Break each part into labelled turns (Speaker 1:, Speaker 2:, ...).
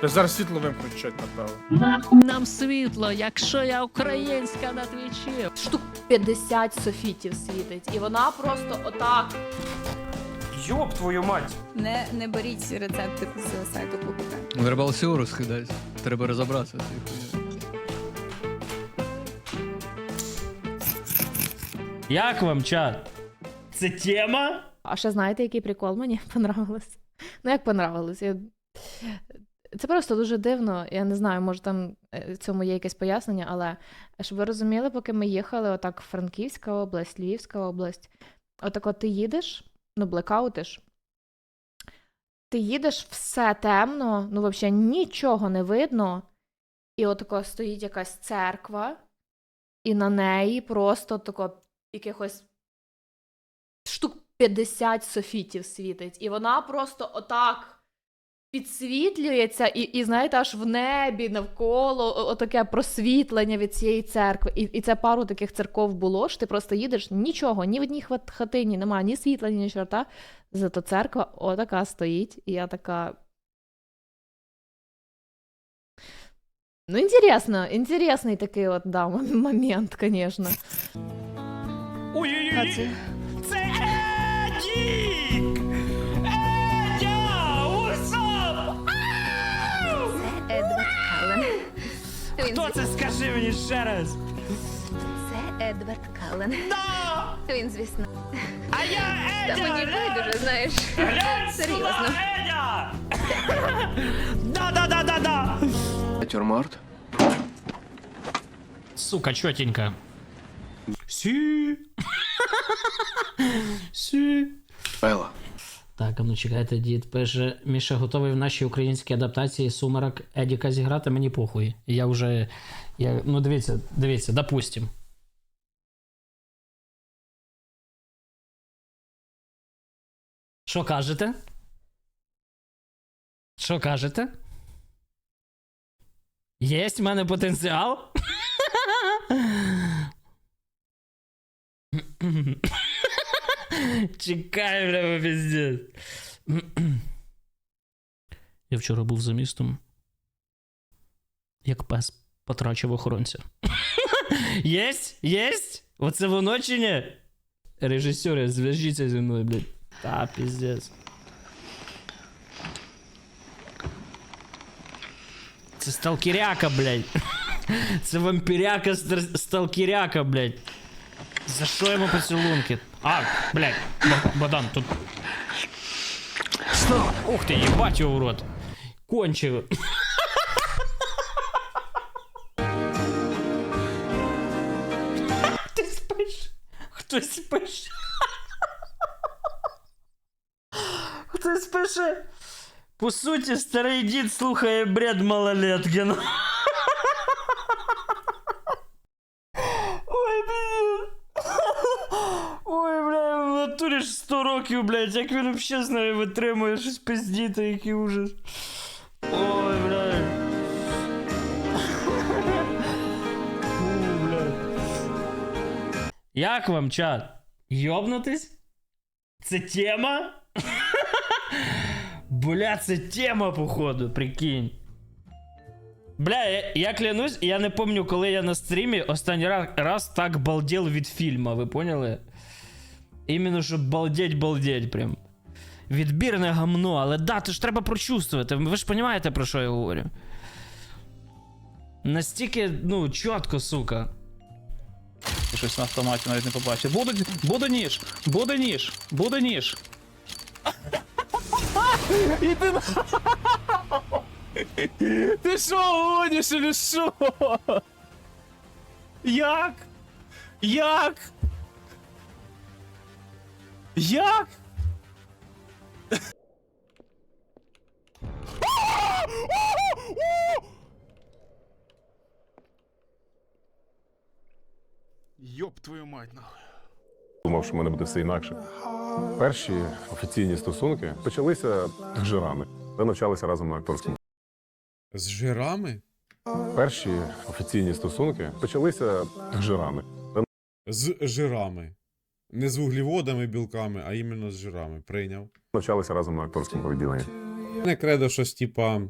Speaker 1: Та зараз світло вимкнуть, напевно.
Speaker 2: Нам світло, якщо я українська на твічі.
Speaker 3: Штук 50 софітів світить, і вона просто отак.
Speaker 4: Йоп твою мать!
Speaker 5: Не, не беріть рецепти з сайту Кубика.
Speaker 6: Ну, Треба лосіо розкидати. Треба розібратися з цією хуйнею.
Speaker 4: Як вам чат? Це тема?
Speaker 3: А ще знаєте, який прикол мені понравилось? Ну, як понравилось? Я... Це просто дуже дивно. Я не знаю, може там е, в цьому є якесь пояснення, але щоб ви розуміли, поки ми їхали, отак Франківська область, Львівська область, отак от ти їдеш, ну, блекаутиш. Ти їдеш, все темно, ну, взагалі нічого не видно. І отако стоїть якась церква, і на неї просто тако якихось 50 софітів світить. І вона просто отак підсвітлюється, і, і знаєте, аж в небі навколо отаке просвітлення від цієї церкви. І, і це пару таких церков було, що ти просто їдеш, нічого, ні в одній хатині немає, ні світла, ні чорта. Зато церква отака стоїть, і я така. Ну, інтересно, інтересний такий от, да, момент, звісно.
Speaker 4: Ой-ой-ой! Це Едік! Едя! Усоп!
Speaker 5: Едвард Каллен. Він,
Speaker 4: Хто це скажи мені ще раз?
Speaker 5: Це Едвард Каллен.
Speaker 4: Да!
Speaker 5: Він, звісно.
Speaker 4: А я
Speaker 5: Та
Speaker 4: Едя!
Speaker 5: мені байдуже, знаєш.
Speaker 4: Глянь
Speaker 5: Серйозно.
Speaker 4: сюди, Едя! Да-да-да-да-да!
Speaker 6: Натюрморт?
Speaker 2: Сука, чотенька.
Speaker 4: Сі! Сі!
Speaker 2: Так, а ну чекайте, дід пише, Міша готовий в нашій українській адаптації сумерок Едіка зіграти, мені похуй. Я вже. Я, ну дивіться, дивіться, допустим. Що кажете? Що кажете? Єсть в мене потенціал? Чекай, бля, пиздец. Я вчора був за містом. Як пес потрачив охоронця. Єсть? Єсть? Оце воно чи ні? Режисери, зв'яжіться зі мною, блядь. Та, піздець. Це сталкеряка, блядь. Це вампіряка сталкеряка, блядь. За що йому поцілунки? А, блядь, Бо- Богдан, тут. Ух ти, їбать його в рот. Кончив. Хтось пише. Хтось пише. Хтось пише. По суті, старий дід слухає бред малолеткин. 100 років, блядь, як він взагалі з нею витримує щось пиздіти, який ужас. Ой, блядь. Фу, блядь. Як вам, чат? Йобнутись? Це тема? Бля, це тема, походу, прикинь. Бля, я, я клянусь, я не помню, коли я на стрімі останній раз, раз так балдел від фільма, ви поняли? Іменно, щоб балдеть-балдеть прям. Відбірне гамно, але да, то ж треба прочувствувати. Ви ж розумієте, про що я говорю? Настільки, ну, чітко, сука.
Speaker 1: Щось на автоматі навіть не побачив. Буде, буде ніж, буде ніж, буде ніж. І ти... Ти що, гониш що? Як? Як? Як? Йоп твою мать нахуй.
Speaker 7: Думав, що в мене буде все інакше. Перші офіційні стосунки почалися з жирами. Ми навчалися разом на акторському.
Speaker 8: З жирами?
Speaker 7: Перші офіційні стосунки почалися з жирами.
Speaker 8: З жирами. Не з вуглеводами, білками, а іменно з жирами. Прийняв.
Speaker 7: Навчалися разом на акторському відділенні.
Speaker 8: Не кредо щось типа.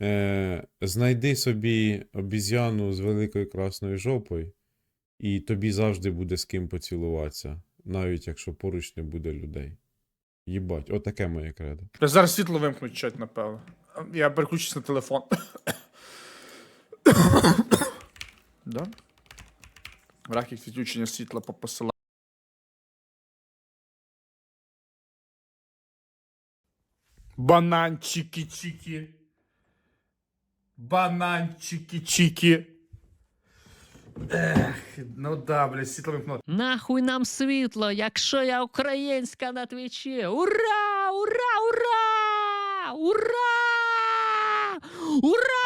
Speaker 8: Е, знайди собі обіз'яну з великою красною жопою, і тобі завжди буде з ким поцілуватися, навіть якщо поруч не буде людей. Їбать, отаке моє кредо.
Speaker 9: Зараз світло вимкнуть чать, напевно. Я переключусь на телефон. да? Графік відключення світла по посиланню. Бананчики-чики. Бананчики-чики. Ех, ну да, блядь, світло вимкнуло.
Speaker 6: Нахуй нам світло, якщо я українська на твічі. Ура! Ура! Ура! Ура! Ура!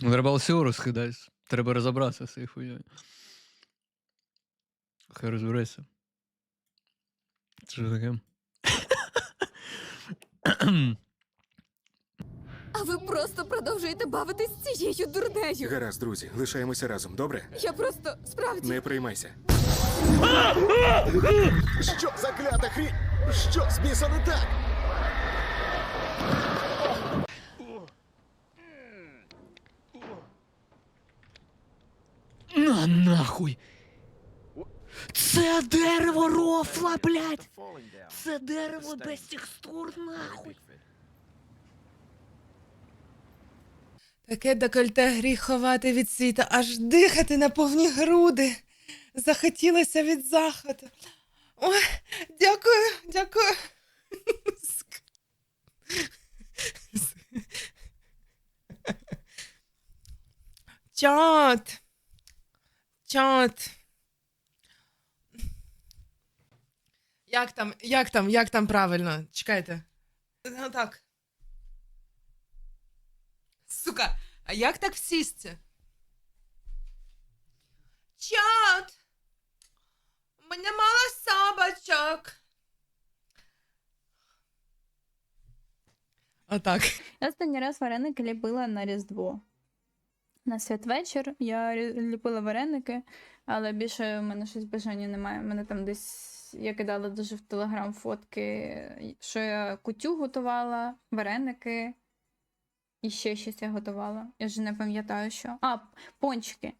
Speaker 6: Треба всього розхидатись. Треба розібратися з цією хуйнею. Хай розбереться. Це що таке?
Speaker 5: А ви просто продовжуєте бавитись з цією дурнею.
Speaker 10: Гаразд, друзі, лишаємося разом, добре?
Speaker 5: Я просто справді.
Speaker 10: Не приймайся. Що за клята хрі? Що з біса не так?
Speaker 6: На нахуй! Це дерево рофла, блядь! Це дерево без текстур, нахуй!
Speaker 11: Таке декольте гріх ховати від світа, аж дихати на повні груди. Захотілося від захвату. Ой, дякую, дякую. Чат. Чат. Як там, як там, як там правильно? Чекайте. Ну так. Сука, а як так всісти? Чат! У мене мало собачок. Отак.
Speaker 5: Я останній раз вареники ліпила на Різдво. На святвечір я ліпила вареники, але більше в мене щось бажання немає. У мене там десь я кидала дуже в телеграм фотки, що я кутю готувала, вареники і ще щось я готувала. Я вже не пам'ятаю, що. А, пончики.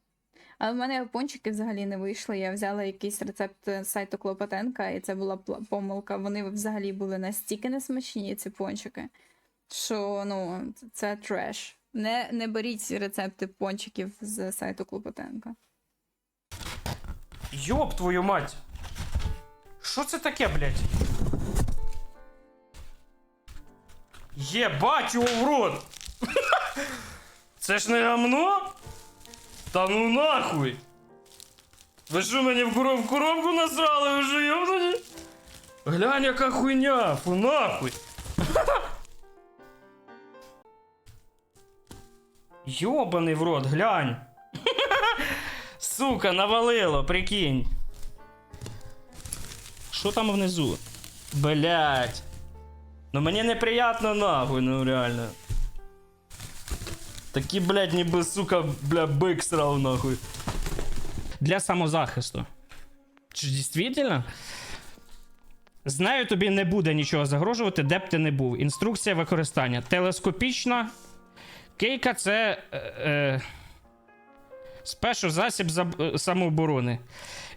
Speaker 5: Але в мене пончики взагалі не вийшли. Я взяла якийсь рецепт з сайту Клопотенка, і це була помилка. Вони взагалі були настільки несмачні, ці пончики що ну, це треш. Не, не беріть рецепти пончиків з сайту Клопотенка.
Speaker 2: Йоп твою мать! Що це таке, блядь? Єбать його в рот! Це ж не гамно? Та ну нахуй! Ви що мені в, коробку насрали? Ви що йобнуті? Глянь, яка хуйня! Фу нахуй! Йобаний в рот, глянь! Сука, навалило, прикинь. Що там внизу? Блять. Ну мені неприятно нахуй, ну реально. Такі, блядь, ніби, сука, бля, бик срав нахуй. Для самозахисту. Чи дійсно? З нею тобі не буде нічого загрожувати, де б ти не був. Інструкція використання. Телескопічна. Кейка це. Е, е, Спешу засіб за, е, самооборони.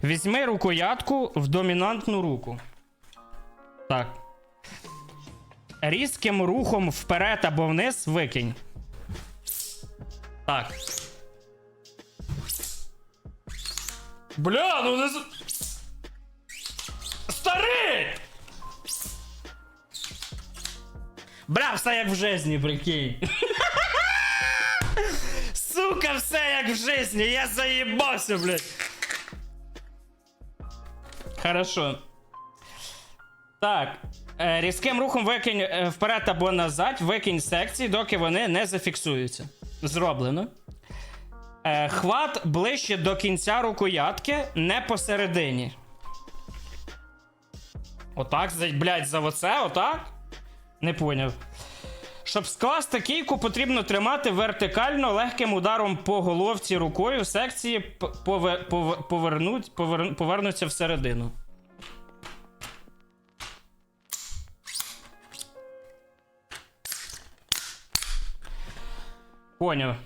Speaker 2: Візьми рукоятку в домінантну руку. Так. Різким рухом вперед або вниз викинь. Так. Бля, ну не. Старий! Бля, все як в житті, прикинь. Сука, все як в житті, я заїбався, блядь. Хорошо. Так. Е, різким рухом викинь е, вперед або назад, викинь секції, доки вони не зафіксуються. Зроблено. Е, хват ближче до кінця рукоятки, не посередині. Отак, блядь, за оце, отак? Не поняв. Щоб скласти кійку, потрібно тримати вертикально легким ударом по головці рукою. Секції п- пове- пове- повернуть, повер- повернуться всередину. Поняв.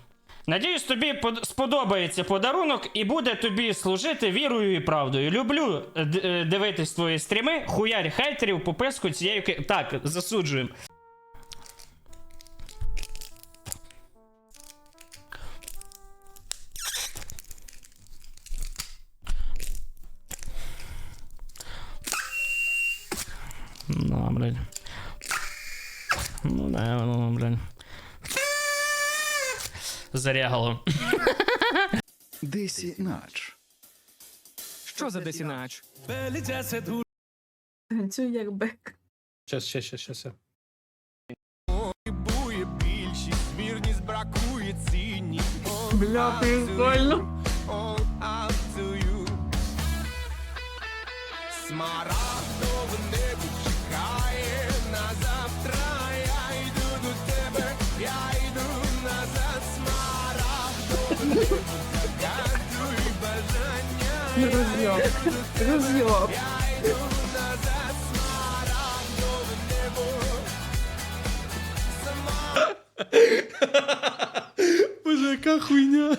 Speaker 2: Надіюсь, тобі сподобається подарунок і буде тобі служити вірою і правдою. Люблю е, е, дивитись твої стріми. Хуярь хейтерів, пописку цією. Так, засуджуємо. Ну, блядь. Ну, да, ну, блядь. Зарягало.
Speaker 10: Десі нач.
Speaker 6: Що за десінач?
Speaker 5: Танцюю як бек.
Speaker 1: Щас, щас, щас, щас.
Speaker 10: Бує більшість, вірність бракує цінність.
Speaker 5: Бля, прикольно.
Speaker 10: All up to you. Смарагдове назад. Смарагдове небо.
Speaker 8: Боже, яка хуйня.